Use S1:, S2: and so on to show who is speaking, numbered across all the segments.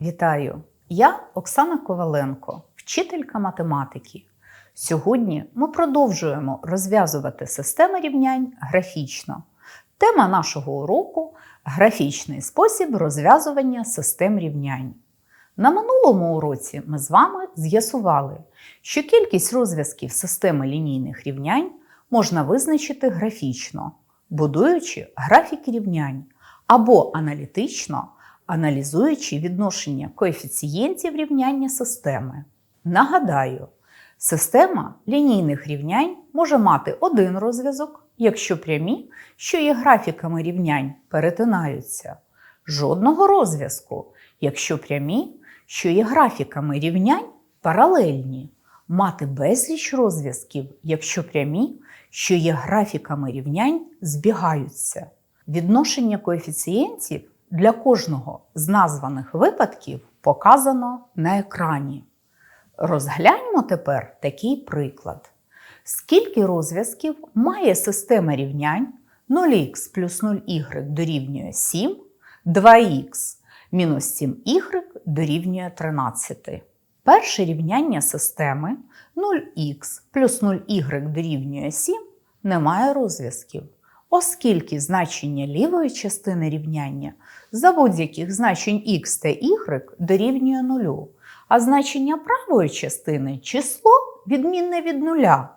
S1: Вітаю! Я Оксана Коваленко, вчителька математики. Сьогодні ми продовжуємо розв'язувати системи рівнянь графічно. Тема нашого уроку графічний спосіб розв'язування систем рівнянь. На минулому уроці ми з вами з'ясували, що кількість розв'язків системи лінійних рівнянь можна визначити графічно, будуючи графіки рівнянь або аналітично, аналізуючи відношення коефіцієнтів рівняння системи. Нагадаю, система лінійних рівнянь може мати один розв'язок, якщо прямі, що є графіками рівнянь, перетинаються, жодного розв'язку, якщо прямі, що є графіками рівнянь, паралельні, мати безліч розв'язків, якщо прямі, що є графіками рівнянь, збігаються. Відношення коефіцієнтів для кожного з названих випадків показано на екрані. Розгляньмо тепер такий приклад. Скільки розв'язків має система рівнянь 0х плюс 0y дорівнює 7, 2х мінус 7y дорівнює 13. Перше рівняння системи 0х плюс 0y дорівнює 7 не має розв'язків, оскільки значення лівої частини рівняння за будь-яких значень х та y дорівнює 0, а значення правої частини число відмінне від нуля.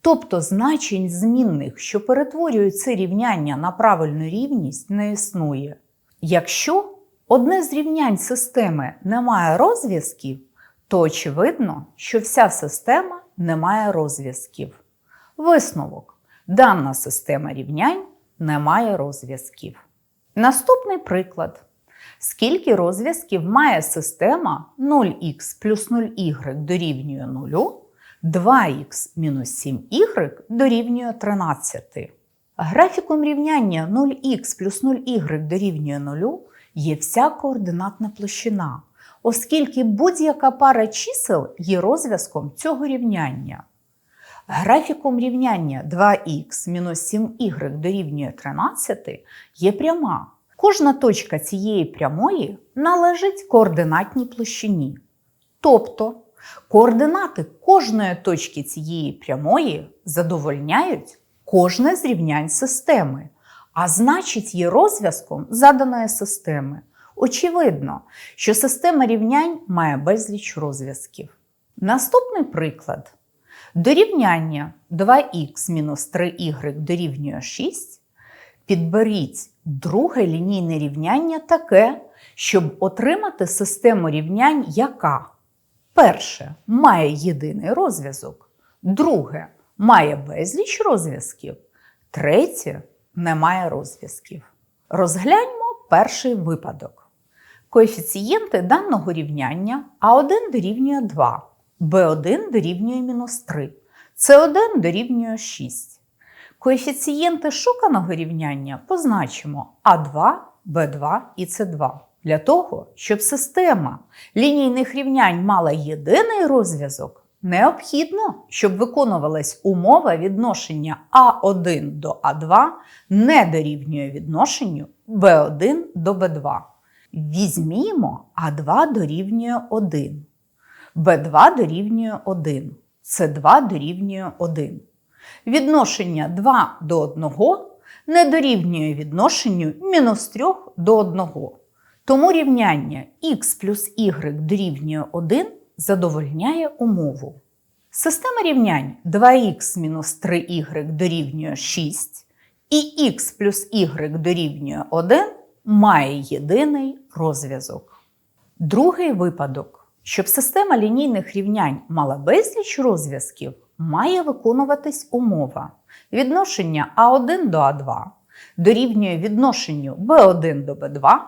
S1: Тобто значень змінних, що перетворюють це рівняння на правильну рівність, не існує. Якщо одне з рівнянь системи не має розв'язків, то очевидно, що вся система не має розв'язків. Висновок. Дана система рівнянь не має розв'язків. Наступний приклад. Скільки розв'язків має система 0х плюс 0y дорівнює 0, 2х мінус 7y дорівнює 13. Графіком рівняння 0х плюс 0y дорівнює 0 є вся координатна площина, оскільки будь-яка пара чисел є розв'язком цього рівняння. Графіком рівняння 2х мінус 7y дорівнює 13 є пряма. Кожна точка цієї прямої належить координатній площині. Тобто координати кожної точки цієї прямої задовольняють кожне з рівнянь системи, а значить є розв'язком заданої системи. Очевидно, що система рівнянь має безліч розв'язків. Наступний приклад. Дорівняння 2х мінус 3y дорівнює 6. Підберіть друге лінійне рівняння таке, щоб отримати систему рівнянь, яка перше має єдиний розв'язок, друге має безліч розв'язків, третє не має розв'язків. Розгляньмо перший випадок. Коефіцієнти даного рівняння А1 дорівнює 2, Б1 дорівнює мінус 3, С1 дорівнює 6. Коефіцієнти шуканого рівняння позначимо А2, Б2 і С2. Для того, щоб система лінійних рівнянь мала єдиний розв'язок, необхідно, щоб виконувалась умова відношення А1 до А2 не дорівнює відношенню Б1 до Б2. Візьмімо А2 дорівнює 1, Б2 дорівнює 1, С2 дорівнює 1. Відношення 2 до 1 не дорівнює відношенню мінус 3 до 1. Тому рівняння х плюс y дорівнює 1 задовольняє умову. Система рівнянь 2х мінус 3y дорівнює 6 і х плюс y дорівнює 1 має єдиний розв'язок. Другий випадок. Щоб система лінійних рівнянь мала безліч розв'язків, має виконуватись умова. Відношення А1 до А2 дорівнює відношенню Б1 до Б2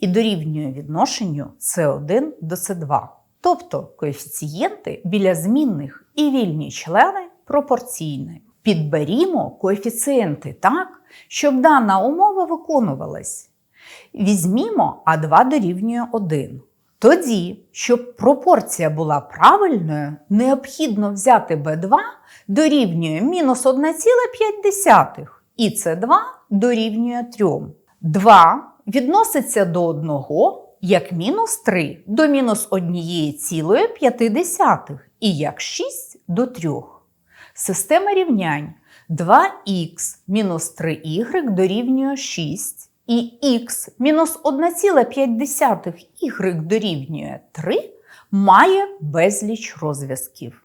S1: і дорівнює відношенню С1 до С2. Тобто коефіцієнти біля змінних і вільні члени пропорційні. Підберімо коефіцієнти так, щоб дана умова виконувалась. Візьмімо А2 дорівнює 1. Тоді, щоб пропорція була правильною, необхідно взяти b2 дорівнює мінус 1,5 і c2 дорівнює 3. 2 відноситься до 1, як мінус 3 до мінус 1,5 і як 6 до 3. Система рівнянь 2х мінус 3y дорівнює 6 і х мінус 1,5y дорівнює 3 має безліч розв'язків.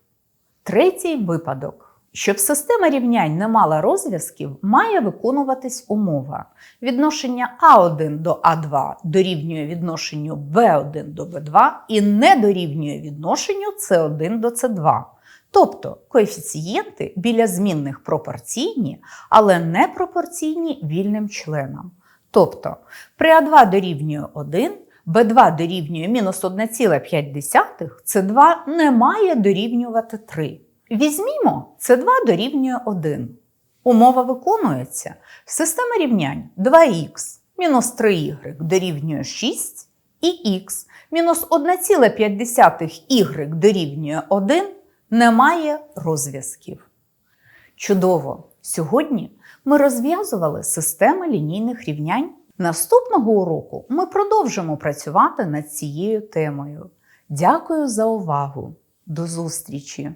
S1: Третій випадок. Щоб система рівнянь не мала розв'язків, має виконуватись умова. Відношення А1 до А2 дорівнює відношенню Б1 до Б2 і не дорівнює відношенню С1 до С2. Тобто коефіцієнти біля змінних пропорційні, але не пропорційні вільним членам. Тобто при А2 дорівнює 1, Б2 дорівнює мінус 1,5, С2 не має дорівнювати 3. Візьмімо, С2 дорівнює 1. Умова виконується. Система рівнянь 2х мінус 3y дорівнює 6 і х мінус 1,5y дорівнює 1 не має розв'язків. Чудово! Сьогодні ми розв'язували системи лінійних рівнянь. Наступного уроку ми продовжимо працювати над цією темою. Дякую за увагу! До зустрічі!